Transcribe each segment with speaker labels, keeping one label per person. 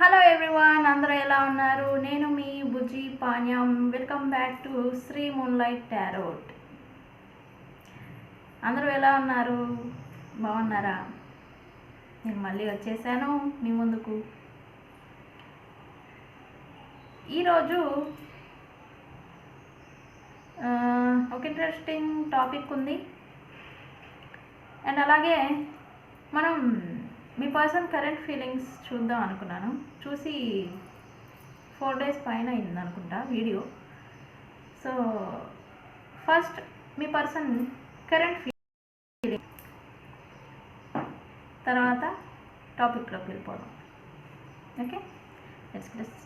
Speaker 1: Hello everyone అందరూ ఎలా ఉన్నారు? నేను మీ Bujji Panyam. Welcome back to Sri moonlight tarot అందరూ ఎలా ఉన్నారు? బాగున్నారా? నేను మళ్ళీ వచ్చేసాను మీ ముందుకు. ఈరోజు ఒక ఇంట్రెస్టింగ్ టాపిక్ ఉంది. అండ్ అలాగే మనం మీ పర్సన్ కరెంట్ ఫీలింగ్స్ చూద్దాం అనుకున్నాను. చూసి ఫోర్ డేస్ పైన అయింది అనుకుంటా వీడియో. సో ఫస్ట్ మీ పర్సన్ కరెంట్ ఫీలింగ్ తర్వాత టాపిక్లోకి వెళ్ళిపోదాం. Okay? Let's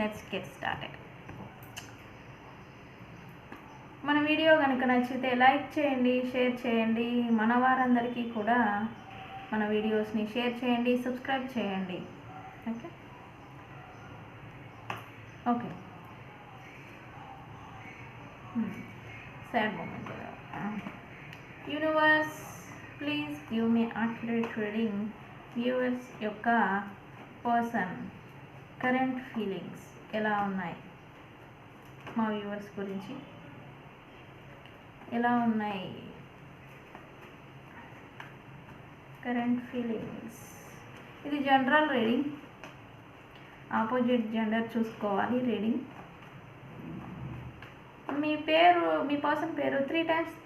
Speaker 1: let's get started మన వీడియో కనుక నచ్చితే లైక్ చేయండి షేర్ చేయండి. మన వారందరికీ కూడా మన వీడియోస్ని షేర్ చేయండి సబ్స్క్రైబ్ చేయండి. Okay? Okay. Sad moment universe please give me accurate reading viewers యొక్క పర్సన్ కరెంట్ ఫీలింగ్స్ ఎలా ఉన్నాయి? మా వ్యూవర్స్ గురించి ఎలా ఉన్నాయి? కరెంట్ ఫీలింగ్స్ ఇది జనరల్ రీడింగ్ ఆపోజిట్ జెండర్ చూసుకోవాలి రీడింగ్ మీ పేరు మీ పర్సన్ పేరు త్రీ టైమ్స్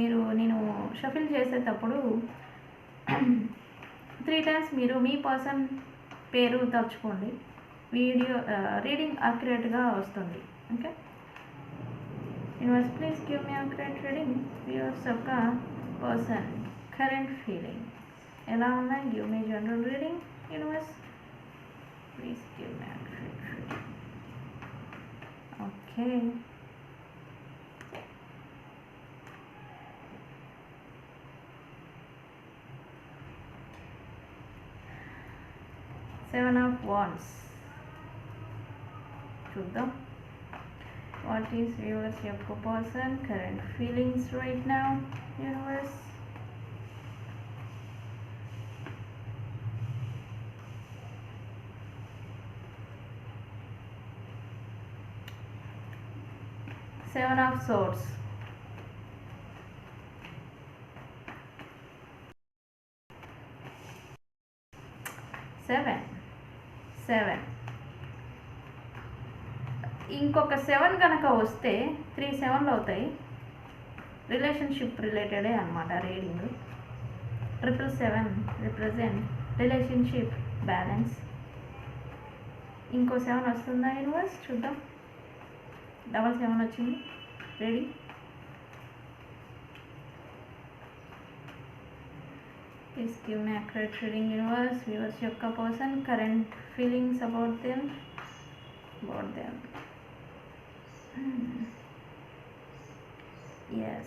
Speaker 1: మీరు నేను షఫిల్ చేసేటప్పుడు త్రీ టైమ్స్ మీరు మీ పర్సన్ పేరు తలుచుకోండి. వీడియో రీడింగ్ అక్యురేట్గా వస్తుంది. Okay universe please give me accurate reading viewers యొక్క person current feeling allow me give me general reading universe please give me okay. Seven of wands. The what is viewers your person current feelings right now universe? Seven of swords. Seven seven ఇంకొక seven కనుక వస్తే three సెవెన్లు అవుతాయి. Relationship రిలేటెడే అనమాట reading triple seven represent relationship balance ఇంకో seven వస్తుందా universe చూద్దాం. డబల్ సెవెన్ వచ్చింది ready please give me accurate reading universe viewers యొక్క person current feelings about them about them. Yes.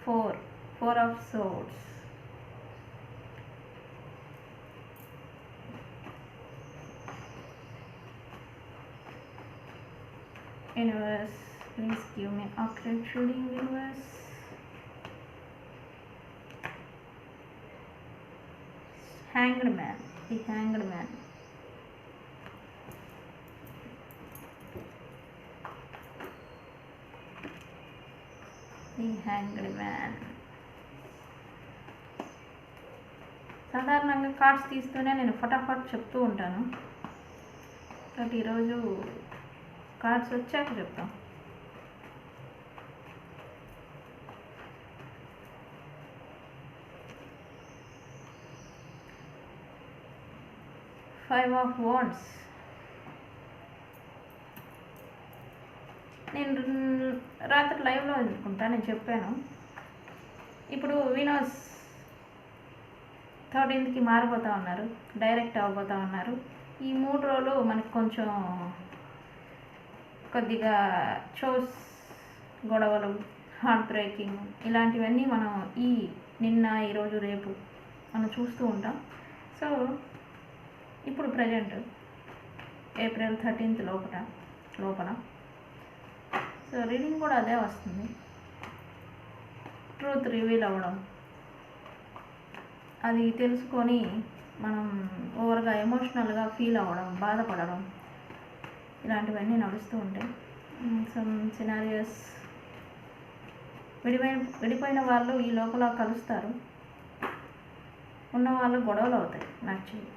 Speaker 1: Four. Four of swords. Universe, please give me accurate reading, universe. Hanged man, the hanged man. the hanged man సాధారణంగా cards తీస్తూనే నేను ఫటాఫట్ చెప్తూ ఉంటాను కాబట్టి ఈరోజు cards వచ్చాక చెప్తాం. ఫైవ్ ఆఫ్ వాండ్స్ నేను రాత్రి లైవ్లో అనుకుంటా నేను చెప్పాను. ఇప్పుడు వినోస్ థర్టీన్త్కి మారిపోతూ ఉన్నారు డైరెక్ట్ అవ్వబోతూ ఉన్నారు. ఈ మూడు రోజులు మనకు కొంచెం కొద్దిగా చోస్ గొడవలు హార్ట్ బ్రేకింగ్ ఇలాంటివన్నీ మనం ఈ నిన్న ఈరోజు రేపు మనం చూస్తూ ఉంటాం. సో ఇప్పుడు ప్రజెంట్ ఏప్రిల్ థర్టీన్త్ లోపల లోపల. సో రీడింగ్ కూడా అదే వస్తుంది. ట్రూత్ రివీల్ అవ్వడం. అది తెలుసుకొని మనం ఓవర్గా ఎమోషనల్గా ఫీల్ అవ్వడం బాధపడడం. ఇలాంటివన్నీ నడుస్తూ ఉంటాయి. సమ్ సినారియస్ విడిపోయిన విడిపోయిన వాళ్ళు ఈ లోపల కలుస్తారు. ఉన్న వాళ్ళు గొడవలు అవుతాయి యాక్చువల్లీ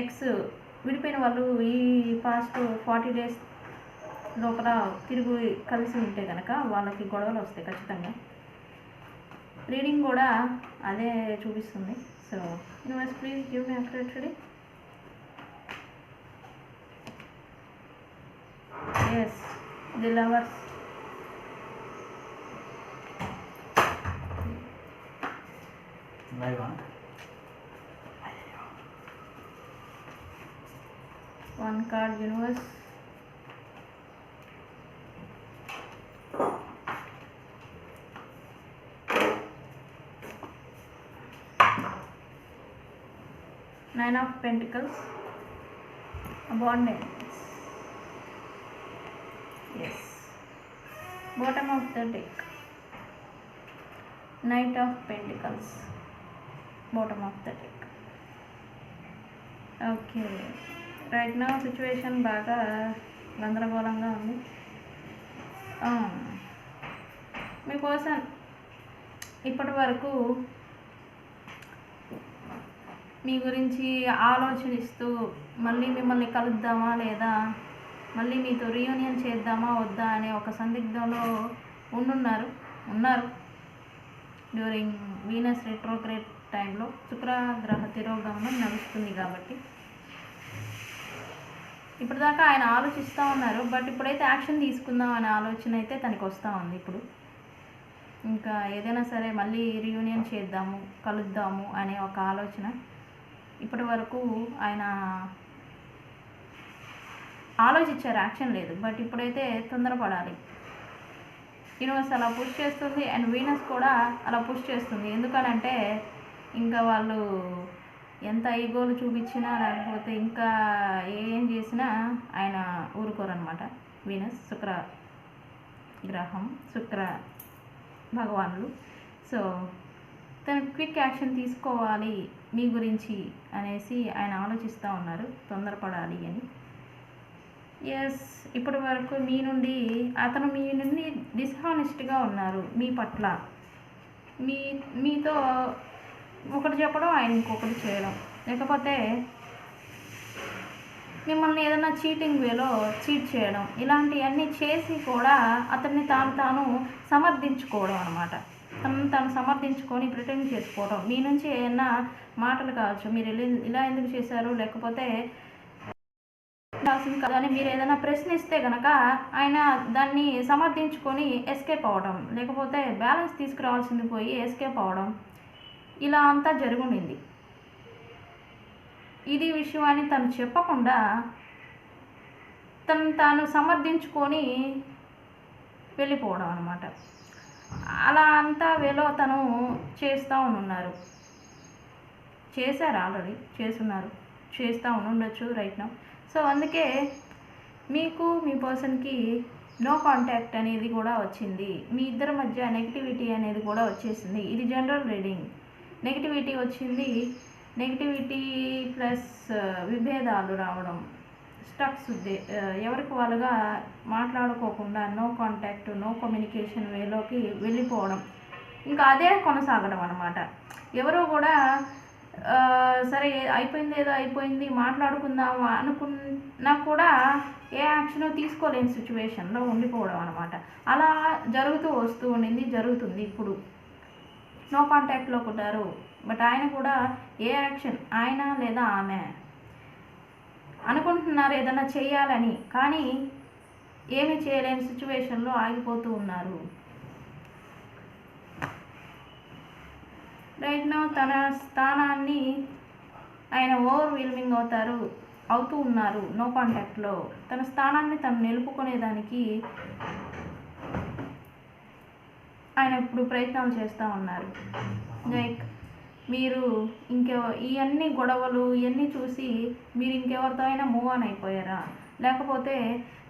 Speaker 1: ఎక్స్ విడిపోయిన వాళ్ళు ఈ పాస్ట్ ఫార్టీ డేస్ లోపల తిరిగి కలిసి ఉంటే కనుక వాళ్ళకి గొడవలు వస్తాయి ఖచ్చితంగా. రీడింగ్ కూడా అదే చూపిస్తుంది. So universe please give me accurate reading yes the lovers
Speaker 2: లైవా
Speaker 1: one card universe nine of pentacles abundance yes. Bottom of the deck. Knight of pentacles. Bottom of the deck. Okay right నా situation బాగా గందరగోళంగా ఉంది. Um, మీకోసం ఇప్పటి వరకు మీ గురించి ఆలోచనిస్తూ మళ్ళీ మిమ్మల్ని కలుద్దామా లేదా మళ్ళీ మీతో రీయూనియన్ చేద్దామా వద్దా అనే ఒక సందిగ్ధంలో ఉండున్నారు ఉన్నారు. డ్యూరింగ్ వీనస్ రెట్రోగ్రేట్ టైంలో శుక్రగ్రహ తిరోగమనం నడుస్తుంది కాబట్టి. ఇప్పటిదాకా ఆయన ఆలోచిస్తూ ఉన్నారు బట్ ఇప్పుడైతే యాక్షన్ తీసుకుందాం అనే ఆలోచన అయితే తనకి వస్తూ ఉంది ఇప్పుడు. ఇంకా ఏదైనా సరే మళ్ళీ రీయూనియన్ చేద్దాము కలుద్దాము అనే ఒక ఆలోచన ఇప్పటి వరకు ఆయన ఆలోచించారు యాక్షన్ లేదు. బట్ ఇప్పుడైతే తొందరపడాలి. యూనివర్స్ అలా పుష్ చేస్తుంది అండ్ వీనస్ కూడా అలా పుష్ చేస్తుంది. ఎందుకనంటే ఇంకా వాళ్ళు ఎంత ఈగోలు చూపించినా లేకపోతే ఇంకా ఏం చేసినా ఆయన ఊరుకోరనమాట వీనస్ శుక్ర గ్రహం శుక్ర భగవానులు. సో తను క్విక్ యాక్షన్ తీసుకోవాలి మీ గురించి అనేసి ఆయన ఆలోచిస్తూ ఉన్నారు. తొందరపడాలి అని. ఎస్ ఇప్పటి వరకు మీ నుండి అతను మీ నుండి డిస్హానెస్ట్గా ఉన్నారు మీ పట్ల. మీ మీతో ఒకటి చెప్పడం ఆయన ఇంకొకటి చేయడం. లేకపోతే మిమ్మల్ని ఏదైనా చీటింగ్ వేలో చీట్ చేయడం. ఇలాంటివన్నీ చేసి కూడా అతన్ని తాను తాను సమర్థించుకోవడం అనమాట తను తాను సమర్థించుకొని ప్రిటెండ్ చేసుకోవడం. మీ నుంచి ఏమైనా మాటలు కావచ్చు. మీరు ఇలా- ఇలా ఎందుకు చేశారు? లేకపోతే ఉండాల్సింది కదా మీరు ఏదైనా ప్రశ్నిస్తే గనక ఆయన దాన్ని సమర్థించుకొని ఎస్కేప్ అవ్వడం లేకపోతే బ్యాలెన్స్ తీసుకురావాల్సింది పోయి ఎస్కేప్ అవ్వడం ఇలా అంతా జరుగుండింది. ఇది విషయం అని తను చెప్పకుండా తను తాను సమర్థించుకొని వెళ్ళిపోవడం అనమాట అలా అంతా వేలో తను చేస్తూ ఉన్నారు. చేశారు ఆల్రెడీ చేస్తున్నారు. చేస్తూ ఉండొచ్చు రైట్ నౌ. సో అందుకే మీకు మీ పర్సన్కి నో కాంటాక్ట్ అనేది కూడా వచ్చింది. మీ ఇద్దరి మధ్య నెగిటివిటీ అనేది కూడా వచ్చేసింది. ఇది జనరల్ రీడింగ్. నెగిటివిటీ వచ్చింది. నెగిటివిటీ ప్లస్ విభేదాలు రావడం స్టక్స్ ఎవరికి వాళ్ళుగా మాట్లాడుకోకుండా నో కాంటాక్ట్ నో కమ్యూనికేషన్ వేలోకి వెళ్ళిపోవడం. ఇంకా అదే కొనసాగడం అనమాట ఎవరు కూడా సరే అయిపోయింది ఏదో అయిపోయింది మాట్లాడుకుందాం అనుకున్నా కూడా ఏ యాక్షన్ తీసుకోలేని సిచ్యువేషన్లో ఉండిపోవడం అనమాట అలా జరుగుతూ వస్తూ ఉండింది జరుగుతుంది ఇప్పుడు. నో కాంటాక్ట్లో ఉంటారు బట్ ఆయన కూడా ఏ యాక్షన్ ఆయన లేదా ఆమె? అనుకుంటున్నారు ఏదైనా చేయాలని కానీ ఏమీ చేయలేని సిచ్యువేషన్లో ఆగిపోతూ ఉన్నారు. రైట్ నా తన స్థానాన్ని ఆయన ఓవర్ విల్మింగ్ అవుతారు అవుతూ ఉన్నారు నో కాంటాక్ట్లో. తన స్థానాన్ని తను నిలుపుకునేదానికి ఆయన ఇప్పుడు ప్రయత్నాలు చేస్తూ ఉన్నారు. లైక్ మీరు ఇంకెవ ఇవన్నీ గొడవలు ఇవన్నీ చూసి మీరు ఇంకెవరితో అయినా మూవ్ ఆన్ అయిపోయారా? లేకపోతే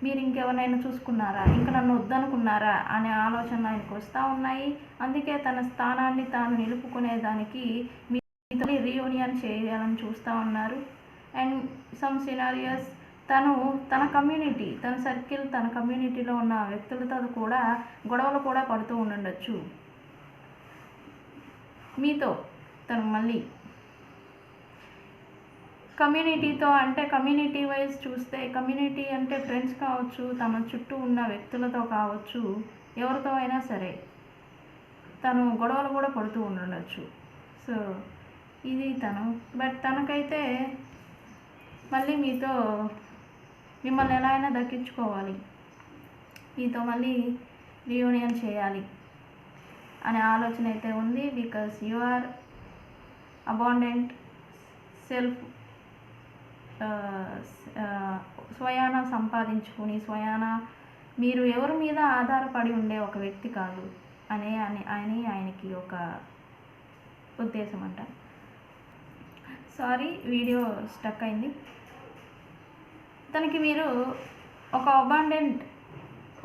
Speaker 1: మీరు ఇంకెవరినైనా చూసుకున్నారా? ఇంకా నన్ను వద్దనుకున్నారా? అనే ఆలోచన ఆయనకు వస్తూ ఉన్నాయి. అందుకే తన స్థానాన్ని తాను నిలుపుకునేదానికి మీ ఇతని రీయూనియన్ చేయాలని చూస్తూ ఉన్నారు. అండ్ సమ్ సినారియస్ తను తన కమ్యూనిటీ తన సర్కిల్ తన కమ్యూనిటీలో ఉన్న వ్యక్తులతో కూడా గొడవలు కూడా పడుతూ ఉండొచ్చు. మీతో తను మళ్ళీ కమ్యూనిటీతో అంటే కమ్యూనిటీ వైజ్ చూస్తే కమ్యూనిటీ అంటే ఫ్రెండ్స్ కావచ్చు తమ చుట్టూ ఉన్న వ్యక్తులతో కావచ్చు ఎవరితో అయినా సరే తను గొడవలు కూడా పడుతూ ఉండొచ్చు. సో ఇది తను. బట్ తనకైతే మళ్ళీ మీతో మిమ్మల్ని ఎలా అయినా దక్కించుకోవాలి. మీతో మళ్ళీ రియూనియన్ చేయాలి అనే ఆలోచన అయితే ఉంది because you are abundant self స్వయాన సంపాదించుకుని స్వయాన మీరు ఎవరి మీద ఆధారపడి ఉండే ఒక వ్యక్తి కాదు అనే అని అని ఆయనకి ఒక ఉద్దేశం అంట సారీ వీడియో స్టక్ అయింది. తనకి మీరు ఒక అబాండెంట్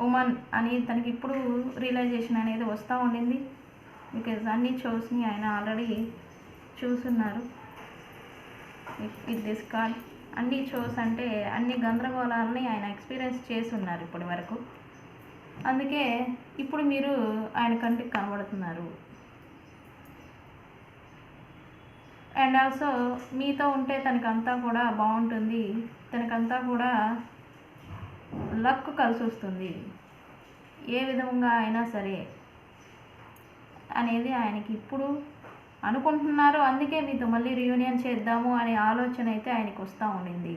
Speaker 1: ఉమన్ అని తనకి ఇప్పుడు రియలైజేషన్ అనేది వస్తూ ఉండింది. బికాజ్ అన్ని షోస్ని ఆయన ఆల్రెడీ చూస్తున్నారు విత్ దిస్ కార్డ్ అన్ని షోస్ అంటే అన్ని గందరగోళాలని ఆయన ఎక్స్పీరియన్స్ చేసి ఉన్నారు ఇప్పటి వరకు. అందుకే ఇప్పుడు మీరు ఆయన కంటికి కనబడుతున్నారు. అండ్ ఆల్సో మీతో ఉంటే తనకంతా కూడా బాగుంటుంది. తనకంతా కూడా లక్ కలిసి వస్తుంది. ఏ విధంగా అయినా సరే. అనేది ఆయనకి ఇప్పుడు అనుకుంటున్నారు. అందుకే మీతో మళ్ళీ రియూనియన్ చేద్దాము అనే ఆలోచన అయితే ఆయనకు వస్తూ ఉండింది.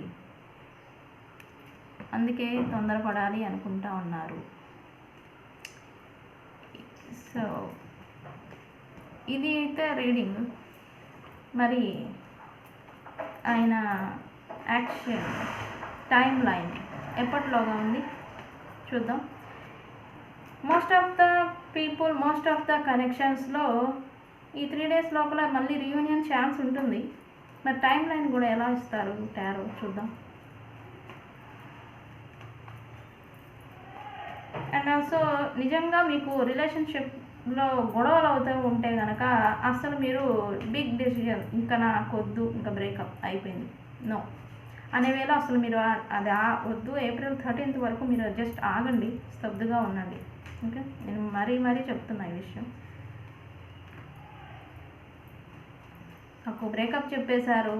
Speaker 1: అందుకే తొందరపడాలి అనుకుంటా ఉన్నారు. సో ఇది అయితే రీడింగ్ మరి ఆయన యాక్షన్ టైం లైన్ ఎప్పటిలోగా ఉంది? చూద్దాం. Most of the people most of the కనెక్షన్స్లో ఈ త్రీ డేస్ లోపల మళ్ళీ రీయూనియన్ ఛాన్స్ ఉంటుంది. మరి టైం లైన్ కూడా ఎలా ఇస్తారు టారో చూద్దాం. అండ్ ఆల్సో నిజంగా మీకు రిలేషన్షిప్లో గొడవలు అవుతూ ఉంటే కనుక అసలు మీరు బిగ్ డెసిజన్ ఇంకా నాకు వద్దు ఇంకా బ్రేకప్ అయిపోయింది. నో అనే వేళ అసలు మీరు అది ఆ వద్దు ఏప్రిల్ థర్టీన్త్ వరకు మీరు జస్ట్ ఆగండి స్తబ్దుగా ఉండండి. ఓకే నేను మరీ మరీ చెప్తున్నా ఈ విషయం. నాకు బ్రేకప్ చెప్పేశారు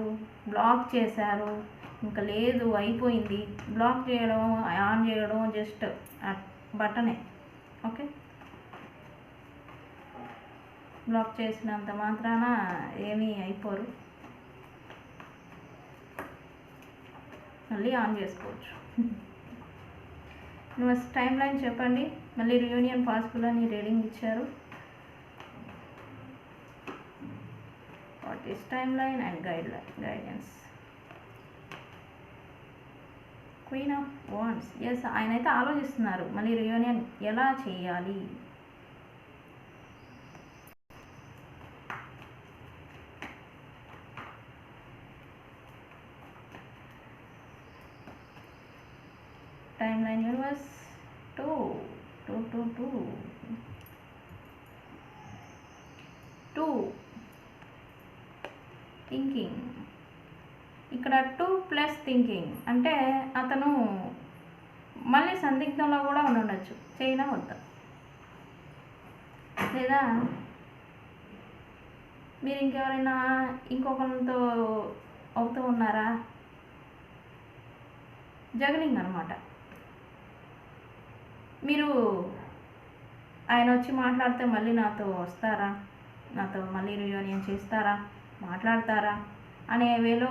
Speaker 1: బ్లాక్ చేశారు ఇంకా లేదు అయిపోయింది. బ్లాక్ చేయడం ఆన్ చేయడం జస్ట్ బటనే ఓకే? బ్లాక్ చేసినంత మాత్రాన ఏమీ అయిపోరు. మళ్ళీ ఆన్ చేసుకోవచ్చు. నువ్వు టైం లైన్ చెప్పండి. మళ్ళీ రియూనియన్ పాసిబుల్ అని రీడింగ్ ఇచ్చారు. What is time line and guide line guidance queen of wands yes ఆయన అయితే ఆలోచిస్తున్నారు. మళ్ళీ రియూనియన్ ఎలా చేయాలి? Time line universe two two two two two thinking ఇక్కడ టూ ప్లస్ థింకింగ్ అంటే అతను మళ్ళీ సందిగ్ధంలో కూడా ఉండొచ్చు చైనా వద్దా. లేదా మీరు ఇంకెవరైనా ఇంకొకరితో అవుతూ ఉన్నారా? జగలింగ్ అనమాట మీరు ఆయన వచ్చి మాట్లాడితే మళ్ళీ నాతో వస్తారా? నాతో మళ్ళీ రియూనియన్ చేస్తారా? మాట్లాడతారా? అనే వేలో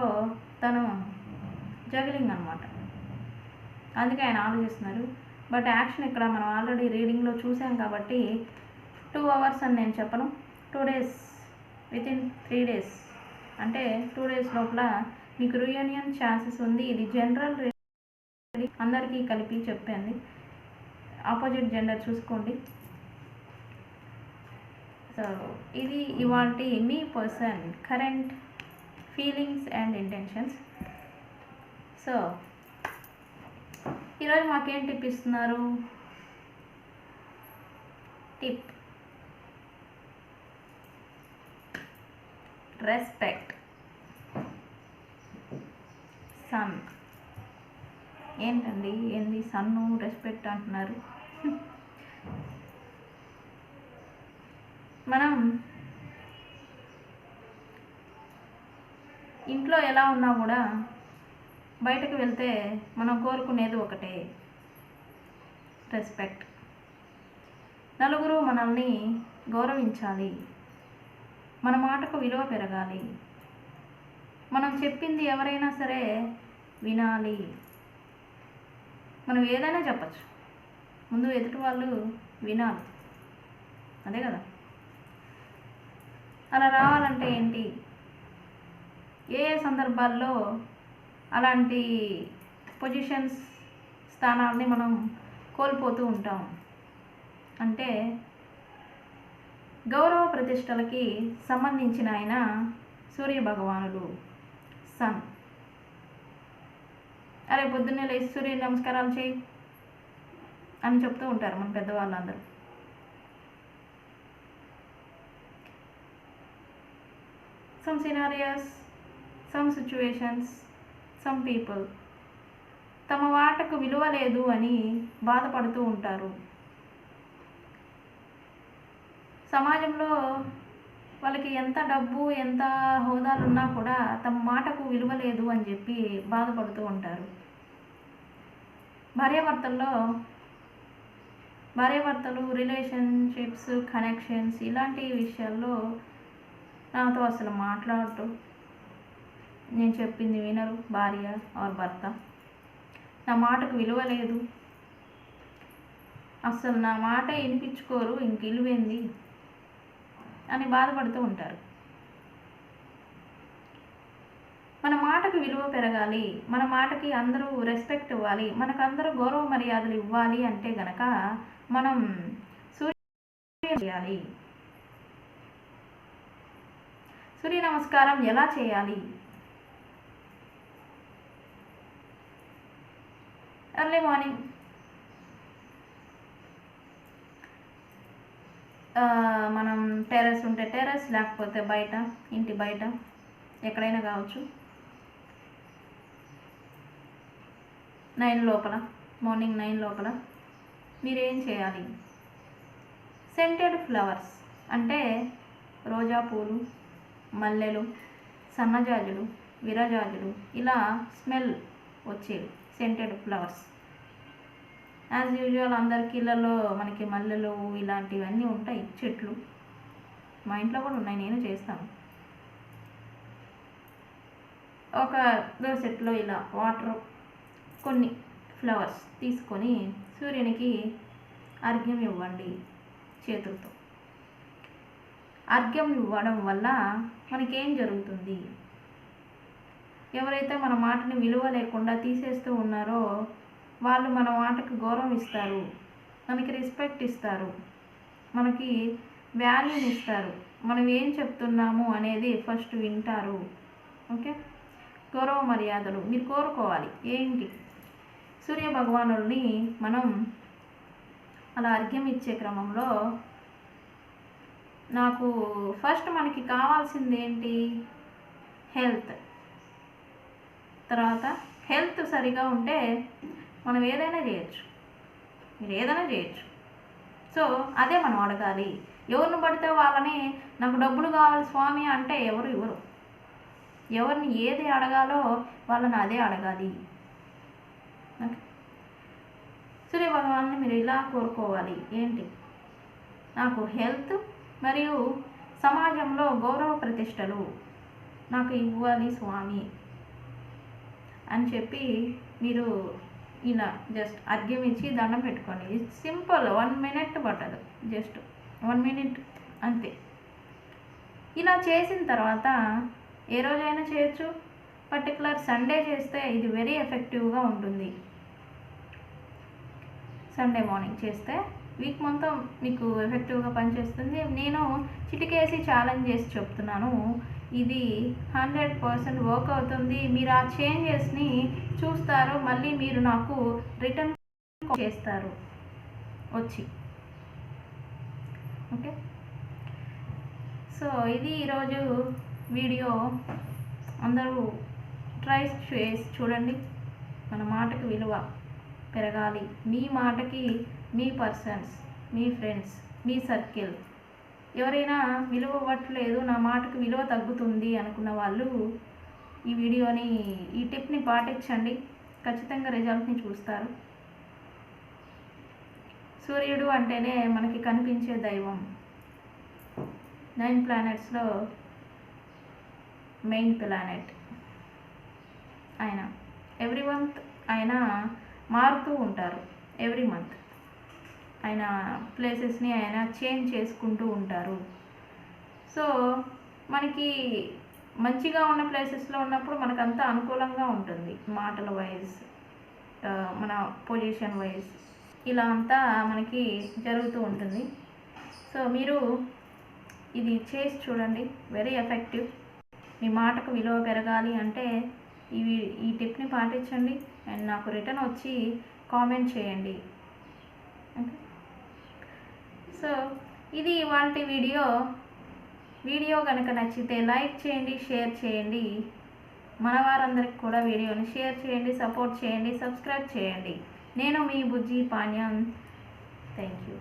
Speaker 1: తను జగలింగ్ అనమాట అందుకే ఆయన ఆలోచిస్తున్నారు. బట్ యాక్షన్ ఇక్కడ మనం ఆల్రెడీ రీడింగ్లో చూసాం కాబట్టి టూ అవర్స్ అని నేను చెప్పను. Two days within three days అంటే టూ డేస్ లోపల మీకు రీయూనియన్ ఛాన్సెస్ ఉంది. ఇది జనరల్ అందరికీ కలిపి చెప్పింది ఆపోజిట్ జెండర్ చూసుకోండి. సో ఇది ఇవాళ మీ person current feelings and intentions. So ఈరోజు మాకేం టిప్ ఇస్తున్నారు? టిప్. రెస్పెక్ట్. సన్. ఏంటండి? ఏంది సన్ను? రెస్పెక్ట్ అంటున్నారు. మనం ఇంట్లో ఎలా ఉన్నా కూడా బయటకు వెళ్తే మనం కోరుకునేది ఒకటే. రెస్పెక్ట్. నలుగురు మనల్ని గౌరవించాలి. మన మాటకు విలువ పెరగాలి. మనం చెప్పింది ఎవరైనా సరే వినాలి. మనం ఏదైనా చెప్పచ్చు. ముందు ఎదుటి వాళ్ళు వినాలి. అదే కదా? అలా రావాలంటే ఏంటి? ఏ ఏ సందర్భాల్లో అలాంటి పొజిషన్స్ స్థానాలని మనం కోల్పోతూ ఉంటాం? అంటే గౌరవ ప్రతిష్టలకి సంబంధించిన ఆయన సూర్య భగవానుడు సన్. అరే పొద్దున్నే లేచి సూర్య నమస్కారాలు చేయి అని చెప్తూ ఉంటారు మన పెద్దవాళ్ళందరూ. Some scenarios, some situations, some people తమ వాటకు విలువ లేదు అని బాధపడుతూ ఉంటారు. సమాజంలో వాళ్ళకి ఎంత డబ్బు ఎంత హోదాలు ఉన్నా కూడా తమ మాటకు విలువ లేదు అని చెప్పి బాధపడుతూ ఉంటారు. భార్యాభర్తల్లో భార్యాభర్తలు రిలేషన్షిప్స్ కనెక్షన్స్ ఇలాంటి విషయాల్లో నాతో అసలు మాట్లాడుతూ నేను చెప్పింది వినరు భార్య ఆర్ భర్త. నా మాటకు విలువ లేదు. అసలు నా మాట వినిపించుకోరు ఇంక విలువేంది అని బాధపడుతూ ఉంటారు. మన మాటకు విలువ పెరగాలి మన మాటకి అందరూ రెస్పెక్ట్ ఇవ్వాలి మనకు అందరూ గౌరవ మర్యాదలు ఇవ్వాలి అంటే గనక మనం సూర్య చేయాలి. సూర్య నమస్కారం ఎలా చేయాలి? ఎర్లీ మార్నింగ్ మనం టెర్రస్ ఉంటే టెర్రస్ లేకపోతే బయట ఇంటి బయట ఎక్కడైనా కావచ్చు. నైన్ లోపల మార్నింగ్ నైన్ లోపల మీరేం చేయాలి? సెంటెడ్ ఫ్లవర్స్ అంటే రోజా పూలు మల్లెలు సన్నజాజులు విరజాజులు ఇలా స్మెల్ వచ్చేవి. సెంటెడ్ ఫ్లవర్స్ యాజ్ యూజువల్ అందరికి ఇళ్ళల్లో మనకి మల్లెలు ఇలాంటివన్నీ ఉంటాయి. చెట్లు మా ఇంట్లో కూడా ఉన్నాయి. నేను చేస్తాను. ఒక సెట్లో ఇలా వాటర్ కొన్ని ఫ్లవర్స్ తీసుకొని సూర్యునికి అర్ఘ్యం ఇవ్వండి చేతులతో. అర్ఘ్యం ఇవ్వడం వల్ల మనకేం జరుగుతుంది? ఎవరైతే మన మాటని విలువ లేకుండా తీసేస్తూ ఉన్నారో వాళ్ళు మన మాటకు గౌరవం ఇస్తారు. మనకి రెస్పెక్ట్ ఇస్తారు. మనకి వాల్యూని ఇస్తారు. మనం ఏం చెప్తున్నాము అనేది ఫస్ట్ వింటారు. ఓకే గౌరవ మర్యాదలు. మీరు కోరుకోవాలి. ఏంటి? సూర్య భగవానుడిని మనం అలా అర్ఘ్యం ఇచ్చే క్రమంలో నాకు ఫస్ట్ మనకి కావాల్సింది ఏంటి? హెల్త్ తర్వాత హెల్త్ సరిగా ఉంటే మనం ఏదైనా చేయొచ్చు. మీరు ఏదైనా చేయొచ్చు. సో అదే మనం అడగాలి. ఎవరిని పడితే వాళ్ళని నాకు డబ్బులు కావాలి స్వామి అంటే ఎవరు ఇవ్వరు. ఎవరిని ఏది అడగాలో వాళ్ళని అదే అడగాలి. సూర్య భగవాన్ని మీరు ఇలా కోరుకోవాలి. ఏంటి? నాకు హెల్త్ మరియు సమాజంలో గౌరవ ప్రతిష్టలు నాకు ఇవ్వాలి స్వామి అని చెప్పి మీరు ఇలా జస్ట్ అర్ఘ్యం ఇచ్చి దండం పెట్టుకోండి. ఇది సింపుల్ వన్ మినిట్ పట్టదు జస్ట్ వన్ మినిట్ అంతే. ఇలా చేసిన తర్వాత ఏ రోజైనా చేయొచ్చు. పర్టికులర్ సండే చేస్తే ఇది వెరీ ఎఫెక్టివ్గా ఉంటుంది. సండే మార్నింగ్ చేస్తే వీక్ మొత్తం మీకు ఎఫెక్టివ్గా పనిచేస్తుంది. నేను చిటికేసి ఛాలెంజ్ చేసి చెప్తున్నాను. ఇది హండ్రెడ్ పర్సెంట్ వర్క్ అవుతుంది. మీరు ఆ చేంజెస్ని చూస్తారు. మళ్ళీ మీరు నాకు రిటర్న్ చేస్తారు. వచ్చి. ఓకే? సో ఇది ఈరోజు వీడియో. అందరూ ట్రై చేసి చూడండి. మన మాటకి విలువ. పెరగాలి. మీ మాటకి మీ పర్సన్స్ మీ ఫ్రెండ్స్ మీ సర్కిల్. ఎవరైనా విలువ ఇవ్వట్లేదు నా మాటకు విలువ తగ్గుతుంది అనుకున్న వాళ్ళు ఈ వీడియోని ఈ టిప్ని పాటించండి. ఖచ్చితంగా రిజల్ట్ని చూస్తారు. సూర్యుడు అంటేనే మనకి కనిపించే దైవం. నైన్ ప్లానెట్స్లో మెయిన్ ప్లానెట్ ఆయన. ఎవ్రీ మంత్ ఆయన మారుతూ ఉంటారు ఎవ్రీ మంత్. ఆయన ప్లేసెస్ని ఆయన చేంజ్ చేసుకుంటూ ఉంటారు. సో మనకి మంచిగా ఉన్న ప్లేసెస్లో ఉన్నప్పుడు మనకు అంతా అనుకూలంగా ఉంటుంది. మాటల వైజ్ మన పొజిషన్ వైజ్. ఇలా అంతా మనకి జరుగుతూ ఉంటుంది. సో మీరు ఇది చేసి చూడండి. Very effective. మీ మాటకు విలువ పెరగాలి అంటే ఇవి ఈ టిప్ని పాటించండి. అండ్ నాకు రిటర్న్ వచ్చి కామెంట్ చేయండి. సో ఇది ఇవాళ వీడియో. వీడియో కనుక నచ్చితే లైక్ చేయండి షేర్ చేయండి. మన వారందరికి కూడా వీడియోని షేర్ చేయండి సపోర్ట్ చేయండి సబ్స్క్రైబ్ చేయండి. నేను మీ బుజ్జి పాణ్యం. Thank you